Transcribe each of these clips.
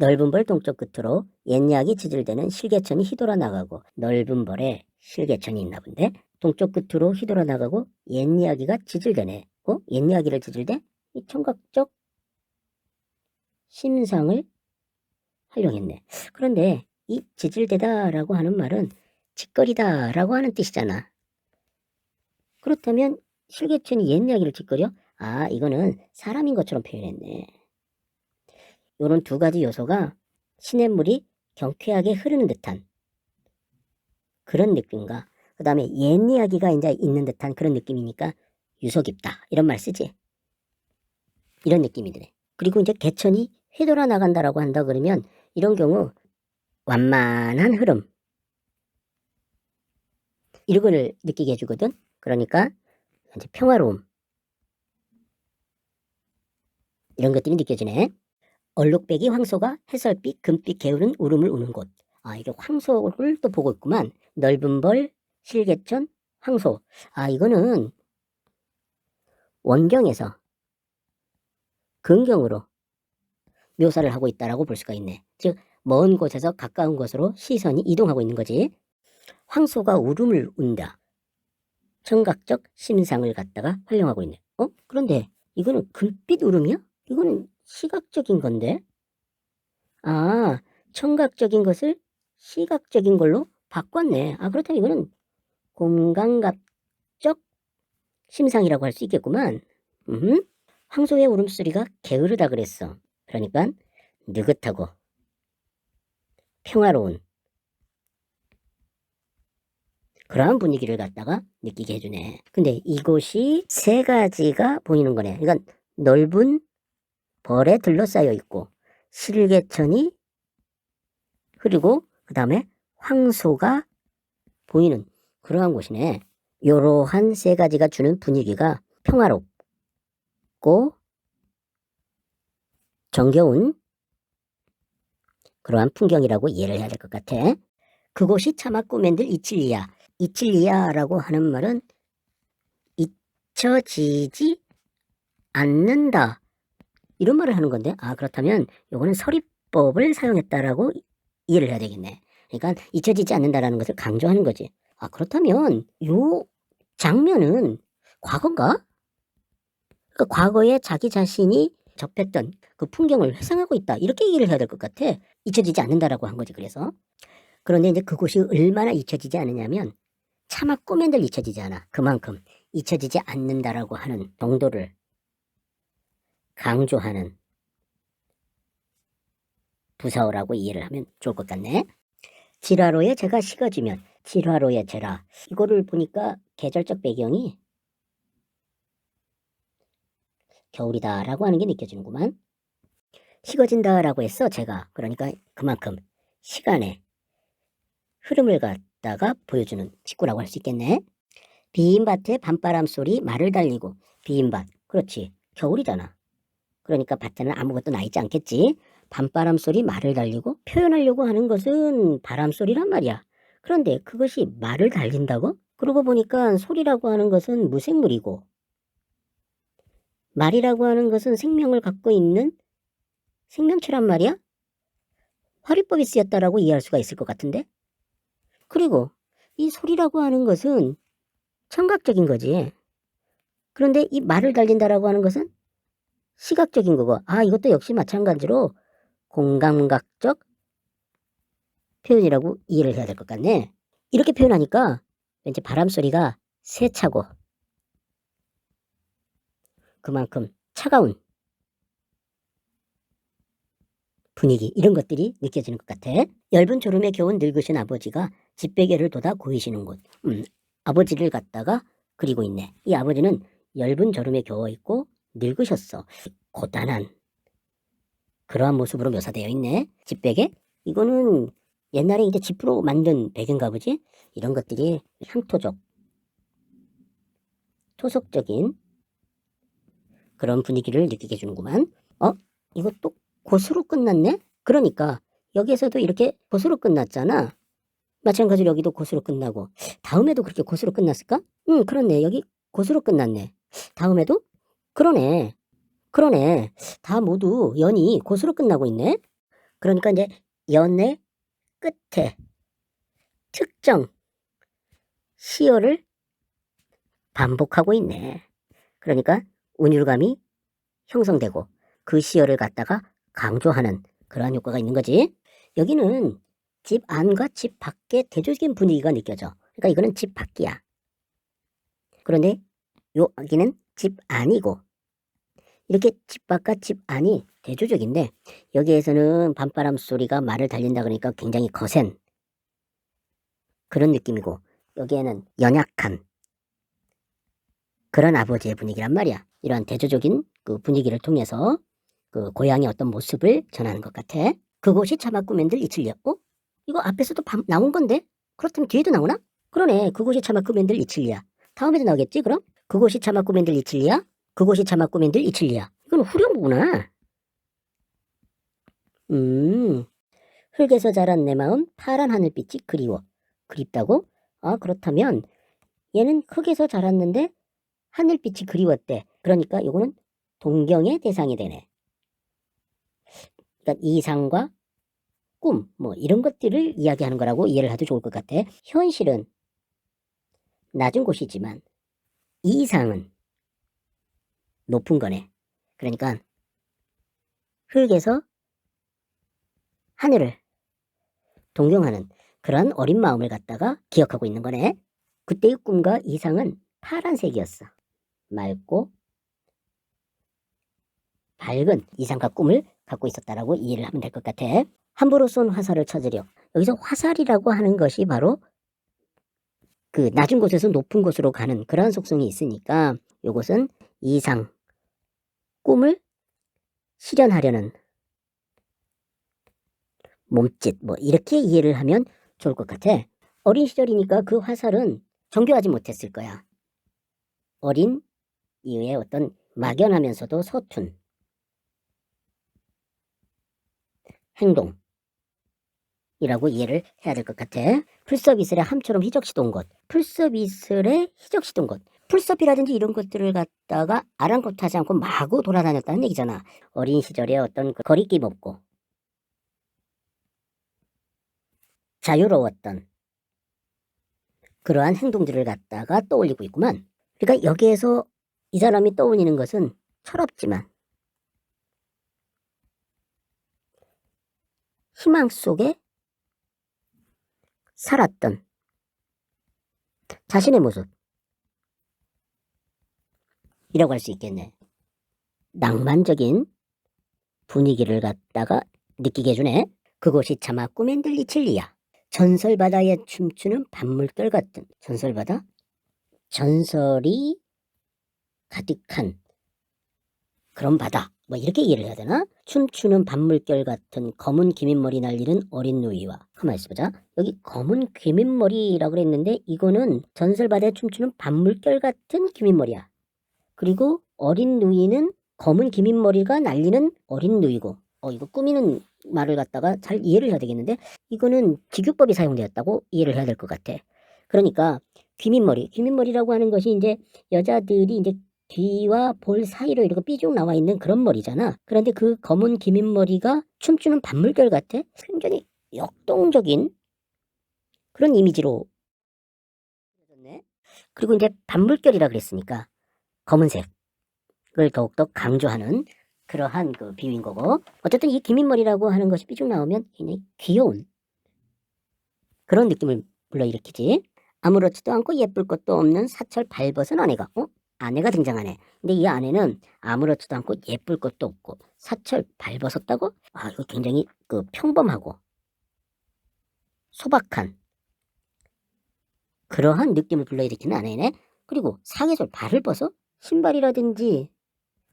넓은 벌 동쪽 끝으로 옛약이 지질대는 실개천이 휘돌아 나가고 넓은 벌에 실개천이 있나 본데 동쪽 끝으로 휘돌아 나가고 옛이야기가 지질대네. 어? 옛이야기를 지질대? 이 청각적 심상을 활용했네. 그런데 이 지질대다라고 하는 말은 짓거리다라고 하는 뜻이잖아. 그렇다면 실개천이 옛이야기를 짓거려? 아, 이거는 사람인 것처럼 표현했네. 요런 두 가지 요소가 시냇물이 경쾌하게 흐르는 듯한 그런 느낌과 그 다음에 옛 이야기가 이제 있는 듯한 그런 느낌이니까 유서 깊다 이런 말 쓰지? 이런 느낌이 드네. 그리고 이제 개천이 휘돌아 나간다라고 한다 그러면 이런 경우 완만한 흐름 이런 걸 느끼게 해주거든. 그러니까 이제 평화로움 이런 것들이 느껴지네 얼룩배기 황소가 해설빛 금빛 개울은 울음을 우는 곳. 아, 이게 황소를 또 보고 있구만. 넓은 벌, 실개천, 황소. 아, 이거는 원경에서 근경으로 묘사를 하고 있다라고 볼 수가 있네. 즉, 먼 곳에서 가까운 곳으로 시선이 이동하고 있는 거지. 황소가 울음을 운다. 청각적 심상을 갖다가 활용하고 있네. 어? 그런데 이거는 금빛 울음이야? 이거는 시각적인 건데? 아, 청각적인 것을 시각적인 걸로 바꿨네. 아, 그렇다면 이거는 공감각적 심상이라고 할 수 있겠구만. 음, 황소의 울음소리가 게으르다 그랬어. 그러니까 느긋하고 평화로운 그러한 분위기를 갖다가 느끼게 해주네. 근데 이곳이 세 가지가 보이는 거네. 그러니까 넓은 벌에 둘러싸여 있고 실개천이 흐르고 그 다음에 황소가 보이는 그러한 곳이네. 요러한 세 가지가 주는 분위기가 평화롭고 정겨운 그러한 풍경이라고 이해를 해야 될 것 같아. 그곳이 차마 꾸맨들 이칠리야. 이칠리야라고 하는 말은 잊혀지지 않는다. 이런 말을 하는 건데, 아, 그렇다면 요거는 서리법을 사용했다라고 이해를 해야 되겠네. 그러니까 잊혀지지 않는다라는 것을 강조하는 거지. 아, 그렇다면 요 장면은 과거인가? 그 과거에 자기 자신이 접했던 그 풍경을 회상하고 있다. 이렇게 얘기를 해야 될 것 같아. 잊혀지지 않는다라고 한 거지, 그래서. 그런데 이제 그곳이 얼마나 잊혀지지 않느냐면 차마 꿈엔들 잊혀지지 않아. 그만큼 잊혀지지 않는다라고 하는 정도를 강조하는 부사어라고 이해를 하면 좋을 것 같네. 지라로에 제가 식어지면 지라로에 제라 이거를 보니까 계절적 배경이 겨울이다라고 하는 게 느껴지는구만. 식어진다라고 했어 제가 그러니까 그만큼 시간의 흐름을 갖다가 보여주는 직구라고 할 수 있겠네. 비인밭에 밤바람 소리 말을 달리고 비인밭 그렇지 겨울이잖아. 그러니까 밭에는 아무것도 나 있지 않겠지. 밤바람 소리 말을 달리고 표현하려고 하는 것은 바람 소리란 말이야. 그런데 그것이 말을 달린다고? 그러고 보니까 소리라고 하는 것은 무생물이고 말이라고 하는 것은 생명을 갖고 있는 생명체란 말이야? 화리법이 쓰였다라고 이해할 수가 있을 것 같은데? 그리고 이 소리라고 하는 것은 청각적인 거지. 그런데 이 말을 달린다라고 하는 것은 시각적인 거고, 아, 이것도 역시 마찬가지로 공감각적 표현이라고 이해를 해야 될 것 같네. 이렇게 표현하니까 왠지 바람 소리가 세차고 그만큼 차가운 분위기 이런 것들이 느껴지는 것 같아. 엷은 졸음에 겨운 늙으신 아버지가 집베개를 돋아 고이시는 곳. 음, 아버지를 갖다가 그리고 있네. 이 아버지는 엷은 졸음에 겨워 있고 늙으셨어. 고단한 그러한 모습으로 묘사되어 있네. 집베개? 이거는 옛날에 이제 집으로 만든 베개인가 보지? 이런 것들이 향토적, 토속적인 그런 분위기를 느끼게 해주는구만. 어? 또 고수로 끝났네? 그러니까 여기에서도 이렇게 고수로 끝났잖아. 마찬가지로 여기도 고수로 끝나고 다음에도 그렇게 고수로 끝났을까? 응, 그렇네. 여기 고수로 끝났네. 다음에도? 그러네. 그러네. 다 모두 연이 고수로 끝나고 있네. 그러니까 이제 연의 끝에 특정 시어를 반복하고 있네. 그러니까 운율감이 형성되고 그 시어를 갖다가 강조하는 그러한 효과가 있는 거지. 여기는 집 안과 집 밖의 대조적인 분위기가 느껴져. 그러니까 이거는 집 밖이야. 그런데 여기는 집 안이고 이렇게 집 밖과 집 안이 대조적인데 여기에서는 밤바람 소리가 말을 달린다 그러니까 굉장히 거센 그런 느낌이고 여기에는 연약한 그런 아버지의 분위기란 말이야. 이러한 대조적인 그 분위기를 통해서 그 고향의 어떤 모습을 전하는 것 같아. 그곳이 차마 꾸맨들 이칠려. 어? 이거 앞에서도 밤- 나온 건데? 그렇다면 뒤에도 나오나? 그러네. 그곳이 차마 꾸맨들 이칠리야. 다음에도 나오겠지 그럼? 그곳이 차마 꾸맨들 이칠리야? 그곳이 차마 꾸맨들 이칠리야. 이건 후렴구나. 음. 흙에서 자란 내 마음 파란 하늘빛이 그리워. 그립다고? 아 그렇다면 얘는 흙에서 자랐는데 하늘빛이 그리웠대. 그러니까 요거는 동경의 대상이 되네. 그러니까 이상과 꿈, 뭐 이런 것들을 이야기하는 거라고 이해를 해도 좋을 것 같아. 현실은 낮은 곳이지만 이상은 높은 거네. 그러니까 흙에서 하늘을 동경하는 그런 어린 마음을 갖다가 기억하고 있는 거네. 그때의 꿈과 이상은 파란색이었어. 맑고 밝은 이상과 꿈을 갖고 있었다라고 이해를 하면 될 것 같아. 함부로 쏜 화살을 찾으려. 여기서 화살이라고 하는 것이 바로 그 낮은 곳에서 높은 곳으로 가는 그러한 속성이 있으니까 요것은 이상, 꿈을 실현하려는 몸짓 뭐 이렇게 이해를 하면 좋을 것 같아. 어린 시절이니까 그 화살은 정교하지 못했을 거야. 어린 이후에 어떤 막연하면서도 서툰 행동 이라고 이해를 해야 될 것 같아. 풀섭이슬의 함처럼 희적시던 것, 풀섭이슬의 희적시던 것, 풀섭이라든지 이런 것들을 갖다가 아랑곳하지 않고 마구 돌아다녔다는 얘기잖아. 어린 시절에 어떤 그 거리낌 없고 자유로웠던 그러한 행동들을 갖다가 떠올리고 있구만. 그러니까 여기에서 이 사람이 떠올리는 것은 철없지만 희망 속에 살았던 자신의 모습 이라고 할 수 있겠네. 낭만적인 분위기를 갖다가 느끼게 해주네. 그곳이 차마 꿈엔들 이칠리야. 전설바다에 춤추는 밤물결 같은 전설바다? 전설이 가득한 그런 바다. 뭐 이렇게 이해를 해야 되나? 춤추는 밤물결 같은 검은 기민머리 날리는 어린 누이와 가만 있어보자. 여기 검은 기민머리라고 그랬는데 이거는 전설바다에 춤추는 밤물결 같은 기민머리야. 그리고 어린 누이는 검은 기민머리가 날리는 어린 누이고 어 이거 꾸미는 말을 갖다가 잘 이해를 해야 되겠는데 이거는 직유법이 사용되었다고 이해를 해야 될 것 같아. 그러니까 귀민머리, 귀민머리라고 하는 것이 이제 여자들이 이제 귀와 볼 사이로 이렇게 삐죽 나와 있는 그런 머리잖아. 그런데 그 검은 기민 머리가 춤추는 밤물결 같아. 굉장히 역동적인 그런 이미지로. 그리고 이제 밤물결이라 그랬으니까 검은색을 더욱더 강조하는 그러한 그 비유인 거고 어쨌든 이 기민머리라고 하는 것이 삐죽 나오면 굉장히 귀여운 그런 느낌을 불러일으키지 아무렇지도 않고 예쁠 것도 없는 사철 발벗은 아내가 어? 아내가 등장하네 근데 이 아내는 아무렇지도 않고 예쁠 것도 없고 사철 발벗었다고? 아 이거 굉장히 그 평범하고 소박한 그러한 느낌을 불러일으키는 아내네 그리고 상에서 발을 벗어 신발이라든지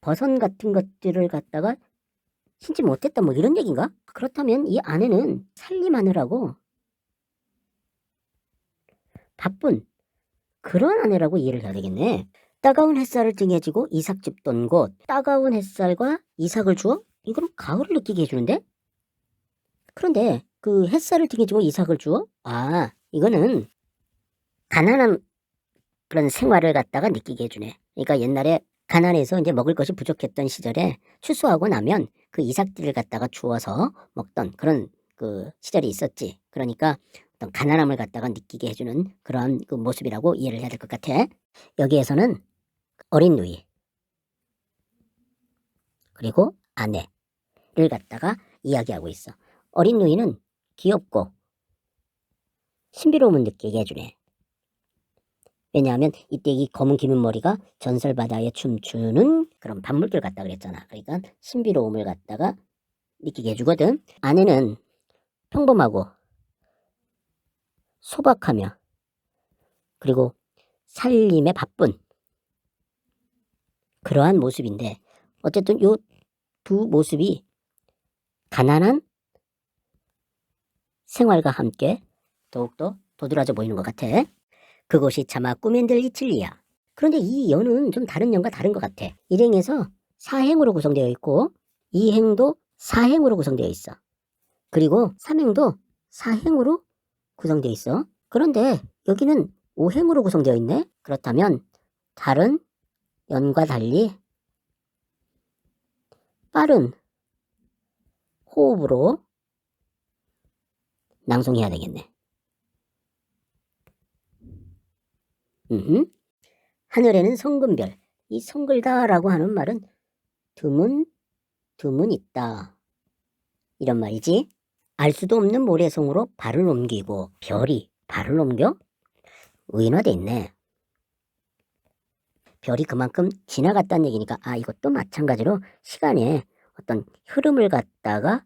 버선 같은 것들을 갖다가 신지 못했다 뭐 이런 얘기인가? 그렇다면 이 아내는 살림하느라고 바쁜 그런 아내라고 이해를 해야 되겠네. 따가운 햇살을 등에 지고 이삭집 돈곳 따가운 햇살과 이삭을 주어 이건 가을을 느끼게 해주는데 그런데 그 햇살을 등에 지고 이삭을 주어 아 이거는 가난한 그런 생활을 갖다가 느끼게 해주네. 그러니까 옛날에 가난해서 이제 먹을 것이 부족했던 시절에 추수하고 나면 그 이삭들을 갖다가 주워서 먹던 그런 그 시절이 있었지. 그러니까 어떤 가난함을 갖다가 느끼게 해주는 그러한 그 모습이라고 이해를 해야 될 것 같아. 여기에서는 어린 누이 그리고 아내를 갖다가 이야기하고 있어. 어린 누이는 귀엽고 신비로움을 느끼게 해주네. 왜냐하면 이때 이 검은 기는 머리가 전설 바다에 춤추는 그런 반물들 같다 그랬잖아. 그러니까 신비로움을 갖다가 느끼게 해주거든. 아내는 평범하고 소박하며 그리고 살림에 바쁜 그러한 모습인데 어쨌든 요 두 모습이 가난한 생활과 함께 더욱더 도드라져 보이는 것 같아. 그곳이 차마 꿈엔들 이칠리야. 그런데 이 연은 좀 다른 연과 다른 것 같아. 일행에서 사행으로 구성되어 있고 이행도 사행으로 구성되어 있어. 그리고 삼행도 사행으로 구성되어 있어. 그런데 여기는 오행으로 구성되어 있네. 그렇다면 다른 연과 달리 빠른 호흡으로 낭송해야 되겠네. 음. 하늘에는 성금별. 이 성글다라고 하는 말은 드문, 드문 있다. 이런 말이지. 알 수도 없는 모래성으로 발을 옮기고 별이 발을 옮겨? 의인화돼 있네. 별이 그만큼 지나갔다는 얘기니까 아 이것도 마찬가지로 시간의 어떤 흐름을 갖다가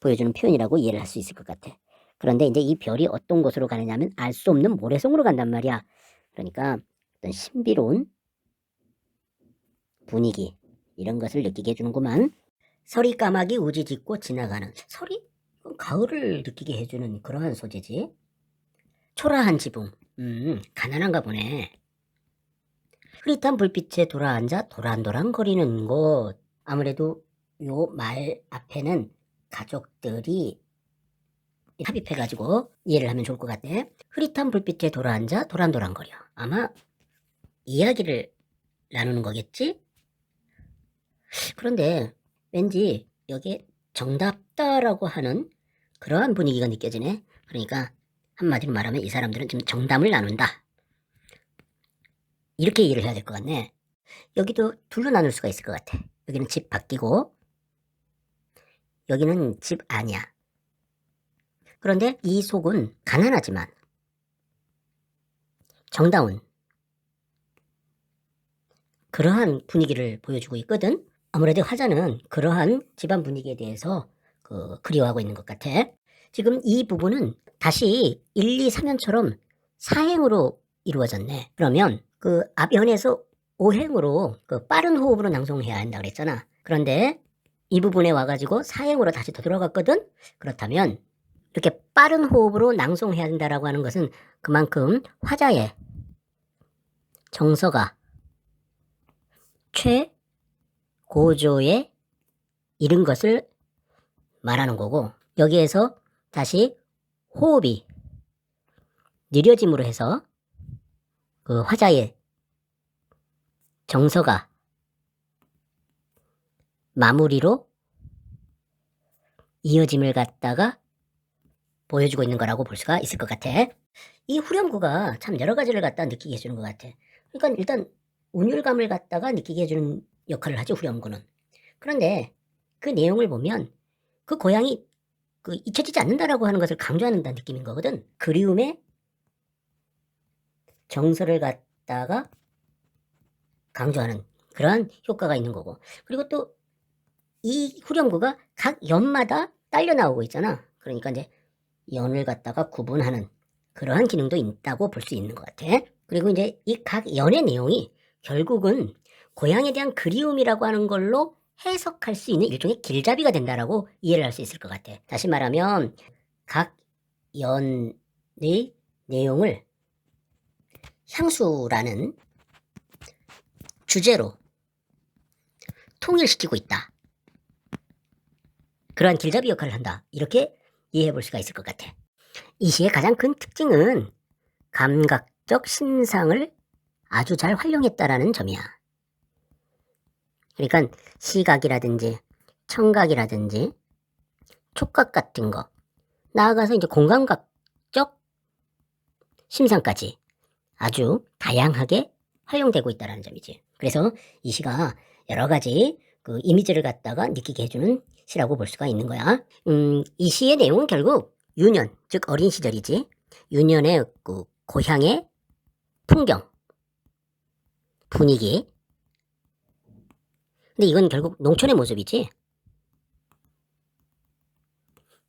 보여주는 표현이라고 이해를 할 수 있을 것 같아. 그런데 이제 이 별이 어떤 곳으로 가느냐면 알 수 없는 모래성으로 간단 말이야. 그러니까 어떤 신비로운 분위기 이런 것을 느끼게 해주는구만. 서리 까마귀 우지 짚고 지나가는 서리 가을을 느끼게 해주는 그러한 소재지. 초라한 지붕, 음 가난한가 보네. 흐릿한 불빛에 돌아앉아 도란도란 거리는 곳. 아무래도 요 말 앞에는 가족들이 합입해가지고 이해를 하면 좋을 것 같아. 흐릿한 불빛에 돌아앉아 도란도란거려. 아마 이야기를 나누는 거겠지? 그런데 왠지 여기에 정답다라고 하는 그러한 분위기가 느껴지네. 그러니까 한마디로 말하면 이 사람들은 지금 정담을 나눈다. 이렇게 이해를 해야 될 것 같네. 여기도 둘로 나눌 수가 있을 것 같아. 여기는 집 바뀌고 여기는 집 아니야. 그런데 이 속은 가난하지만 정다운 그러한 분위기를 보여주고 있거든. 아무래도 화자는 그러한 집안 분위기에 대해서 그 그리워하고 있는 것 같아. 지금 이 부분은 다시 1, 2, 3연처럼 사행으로 이루어졌네. 그러면 그 앞연에서 5행으로 그 빠른 호흡으로 낭송해야 한다 그랬잖아. 그런데 이 부분에 와가지고 사행으로 다시 되돌아갔거든. 그렇다면 이렇게 빠른 호흡으로 낭송해야 된다라고 하는 것은 그만큼 화자의 정서가 최고조에 이른 것을 말하는 거고 여기에서 다시 호흡이 느려짐으로 해서 그 화자의 정서가 마무리로 이어짐을 갖다가 보여주고 있는 거라고 볼 수가 있을 것 같아. 이 후렴구가 참 여러 가지를 갖다 느끼게 해주는 것 같아. 그러니까 일단 운율감을 갖다가 느끼게 해주는 역할을 하죠, 후렴구는. 그런데 그 내용을 보면 그 고향이 그 잊혀지지 않는다라고 하는 것을 강조하는 느낌인 거거든. 그리움의 정서를 갖다가 강조하는 그러한 효과가 있는 거고. 그리고 또 이 후렴구가 각 연마다 딸려 나오고 있잖아. 그러니까 이제 연을 갖다가 구분하는 그러한 기능도 있다고 볼 수 있는 것 같아. 그리고 이제 이 각 연의 내용이 결국은 고향에 대한 그리움이라고 하는 걸로 해석할 수 있는 일종의 길잡이가 된다라고 이해를 할 수 있을 것 같아. 다시 말하면 각 연의 내용을 향수라는 주제로 통일시키고 있다. 그러한 길잡이 역할을 한다. 이렇게 이해해 볼 수가 있을 것 같아. 이 시의 가장 큰 특징은 감각적 신상을 아주 잘 활용했다라는 점이야. 그러니까 시각이라든지 청각이라든지 촉각 같은 거 나아가서 이제 공감각적 심상까지 아주 다양하게 활용되고 있다는 점이지. 그래서 이 시가 여러 가지 그 이미지를 갖다가 느끼게 해주는 시라고 볼 수가 있는 거야. 음, 이 시의 내용은 결국 유년, 즉 어린 시절이지. 유년의 그 고향의 풍경, 분위기. 근데 이건 결국 농촌의 모습이지.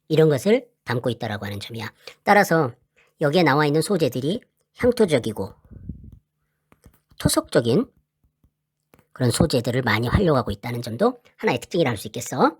이런 것을 담고 있다라고 하는 점이야. 따라서 여기에 나와 있는 소재들이 향토적이고 토속적인 그런 소재들을 많이 활용하고 있다는 점도 하나의 특징이라 할 수 있겠어.